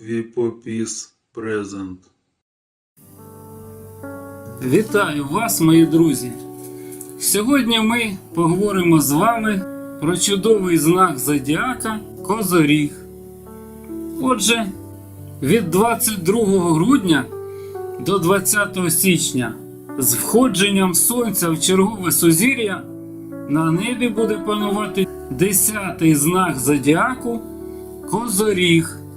Віпопіс презент. Вітаю вас, мої друзі! Сьогодні ми поговоримо з вами про чудовий знак зодіака Козоріг. Отже, від 22 грудня до 20 січня з входженням сонця в чергове сузір'я на небі буде панувати 10-й знак зодіаку Козоріг.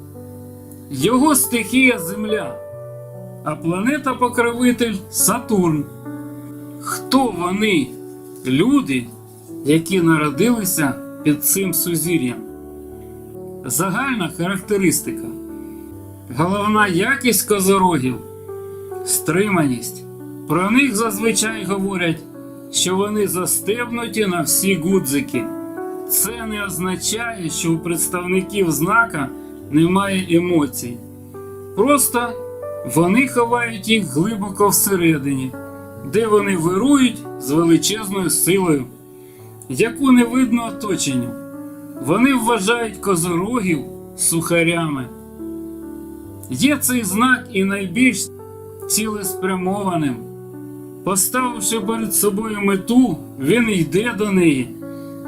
Його стихія Земля а планета-покровитель Сатурн. Хто вони? Люди, які народилися під цим сузір'ям. Загальна характеристика. Головна якість козорогів стриманість. Про них зазвичай говорять, що вони застебнуті на всі гудзики. Це не означає, що у представників знака немає емоцій. Просто вони ховають їх глибоко всередині, де вони вирують з величезною силою, яку не видно оточенню. Вони вважають козорогів сухарями. Є цей знак і найбільш цілеспрямованим. Поставивши перед собою мету, він йде до неї,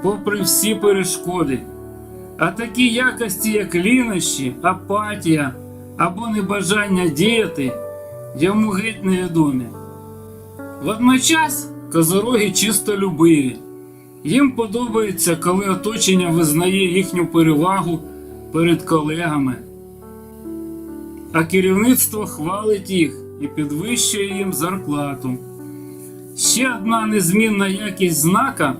попри всі перешкоди. А такі якості, як лінощі, апатія або небажання діяти, йому геть невідомі. Водночас козороги чистолюбиві. Їм подобається, коли оточення визнає їхню перевагу перед колегами, а керівництво хвалить їх і підвищує їм зарплату. Ще одна незмінна якість знака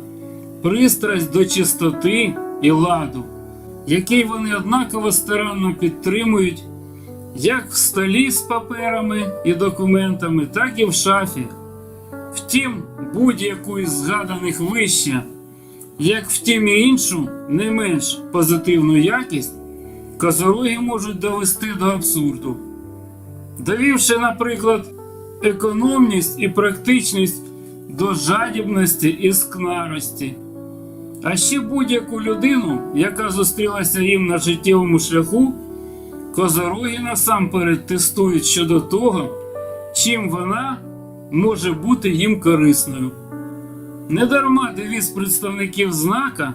пристрасть до чистоти і ладу, який вони однаково старанно підтримують як в столі з паперами і документами, так і в шафі. Втім, будь-яку із згаданих вище, як втім і іншу, не менш позитивну якість, козороги можуть довести до абсурду. Довівши, наприклад, економність і практичність до жадібності і скнарості. А ще будь-яку людину, яка зустрілася їм на життєвому шляху, Козороги насамперед тестують щодо того, чим вона може бути їм корисною. Недарма девіз представників знака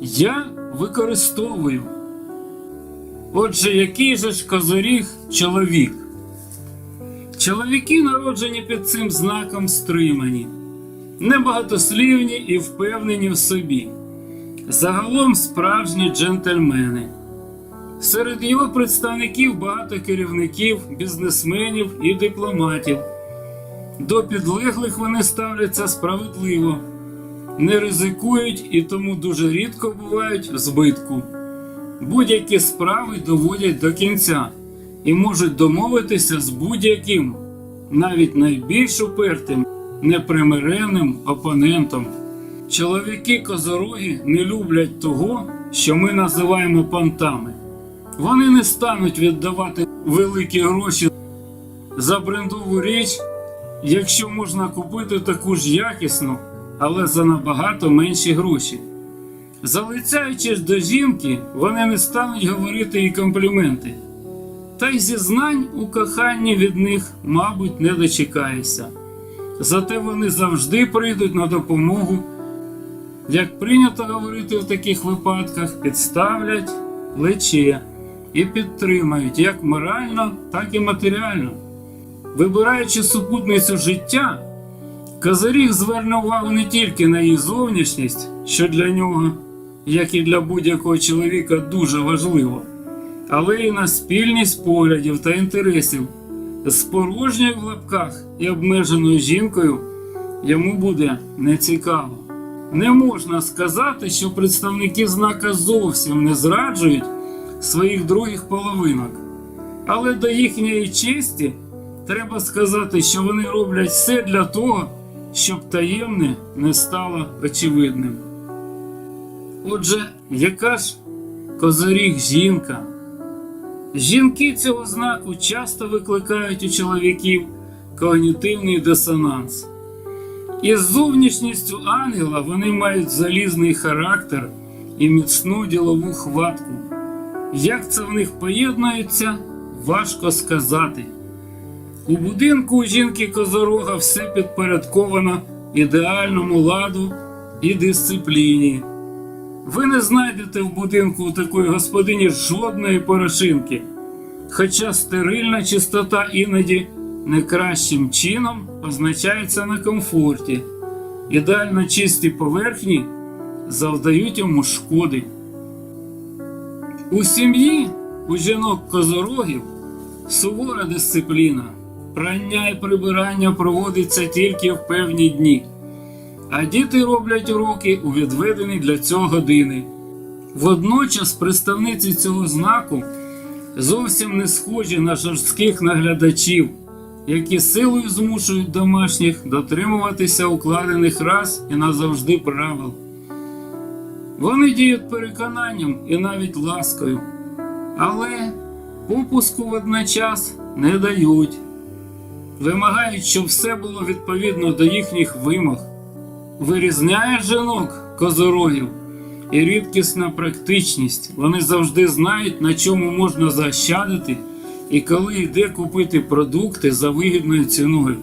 я використовую. Отже, який же ж козоріг чоловік? Чоловіки, народжені під цим знаком, стримані, небагатослівні і впевнені в собі. Загалом справжні джентльмени. Серед його представників багато керівників, бізнесменів і дипломатів. До підлеглих вони ставляться справедливо, не ризикують і тому дуже рідко бувають в збитку. Будь-які справи доводять до кінця і можуть домовитися з будь-яким, навіть найбільш упертим, непримиренним опонентом. Чоловіки козороги не люблять того, що ми називаємо понтами. Вони не стануть віддавати великі гроші за брендову річ, якщо можна купити таку ж якісну, але за набагато менші гроші. Залицяючись до жінки, вони не стануть говорити їй компліменти. Та й зізнань у коханні від них, мабуть, не дочекаєшся. Зате вони завжди прийдуть на допомогу, як прийнято говорити в таких випадках, підставлять плече і підтримають як морально, так і матеріально. Вибираючи супутницю життя, Казаріг зверне увагу не тільки на її зовнішність, що для нього, як і для будь-якого чоловіка, дуже важливо, але й на спільність поглядів та інтересів. З порожньою в лапках і обмеженою жінкою йому буде нецікаво. Не можна сказати, що представники знака зовсім не зраджують своїх других половинок. Але до їхньої честі треба сказати, що вони роблять все для того, щоб таємне не стало очевидним. Отже, яка ж козоріг жінка? Жінки цього знаку часто викликають у чоловіків когнітивний дисонанс. Із зовнішністю ангела вони мають залізний характер і міцну ділову хватку. Як це в них поєднується, важко сказати. У будинку у жінки Козорога все підпорядковано ідеальному ладу і дисципліні. Ви не знайдете в будинку у такої господині жодної порошинки, хоча стерильна чистота іноді не кращим чином позначається на комфорті. Ідеально чисті поверхні завдають йому шкоди. У сім'ї у жінок козорогів сувора дисципліна. Прання і прибирання проводиться тільки в певні дні, а діти роблять уроки у відведені для цього години. Водночас представниці цього знаку зовсім не схожі на жорстких наглядачів, які силою змушують домашніх дотримуватися укладених раз і назавжди правил. Вони діють переконанням і навіть ласкою, але попуску водночас не дають. Вимагають, щоб все було відповідно до їхніх вимог. Вирізняє жінок козорогів і рідкісна практичність. Вони завжди знають, на чому можна заощадити і коли йде купити продукти за вигідною ціною.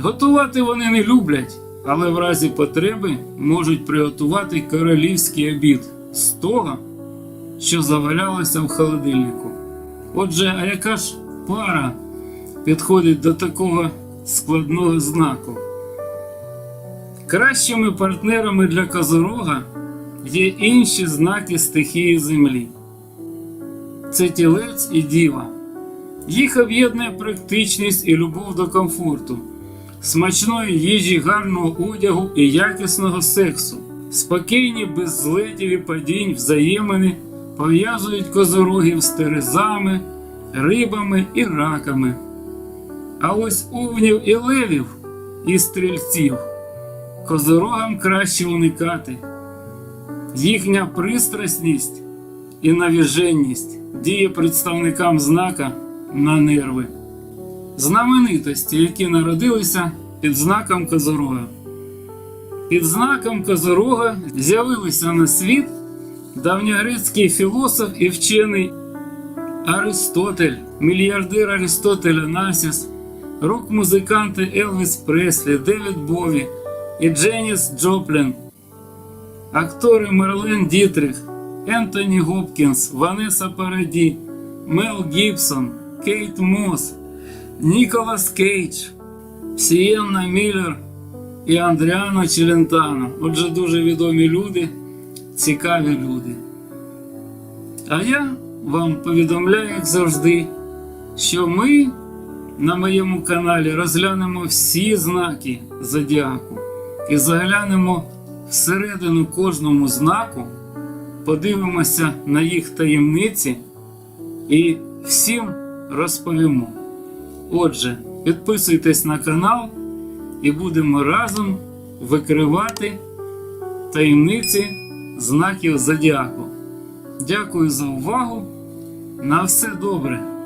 Готувати вони не люблять, але в разі потреби можуть приготувати королівський обід з того, що завалялося в холодильнику. Отже, а яка ж пара підходить до такого складного знаку? Кращими партнерами для козорога є інші знаки стихії землі. Це тілець і діва. Їх об'єднує практичність і любов до комфорту, смачної їжі, гарного одягу і якісного сексу. Спокійні, без злетів і падінь, взаємини пов'язують козорогів з терезами, рибами і раками. А ось овнів і левів і стрільців козорогам краще уникати. Їхня пристрасність і навіженність діє представникам знака на нерви. Знаменитості, які народилися під знаком Козорога. Під знаком Козорога з'явилися на світ давньогрецький філософ і вчений Аристотель, мільярдер Аристотель Анасіс, рок-музиканти Елвіс Преслі, Девід Бові і Дженіс Джоплін, актори Мерлен Дітрих, Ентоні Гопкінс, Ванеса Параді, Мел Гібсон, Кейт Мос, Ніколас Кейдж, Сієнна Міллер і Андріано Челентано. Отже, дуже відомі люди, цікаві люди. А я вам повідомляю, як завжди, що ми на моєму каналі розглянемо всі знаки зодіаку і заглянемо всередину кожному знаку, подивимося на їх таємниці і всім розповімо. Отже, підписуйтесь на канал і будемо разом викривати таємниці знаків зодіаку. Дякую за увагу. На все добре!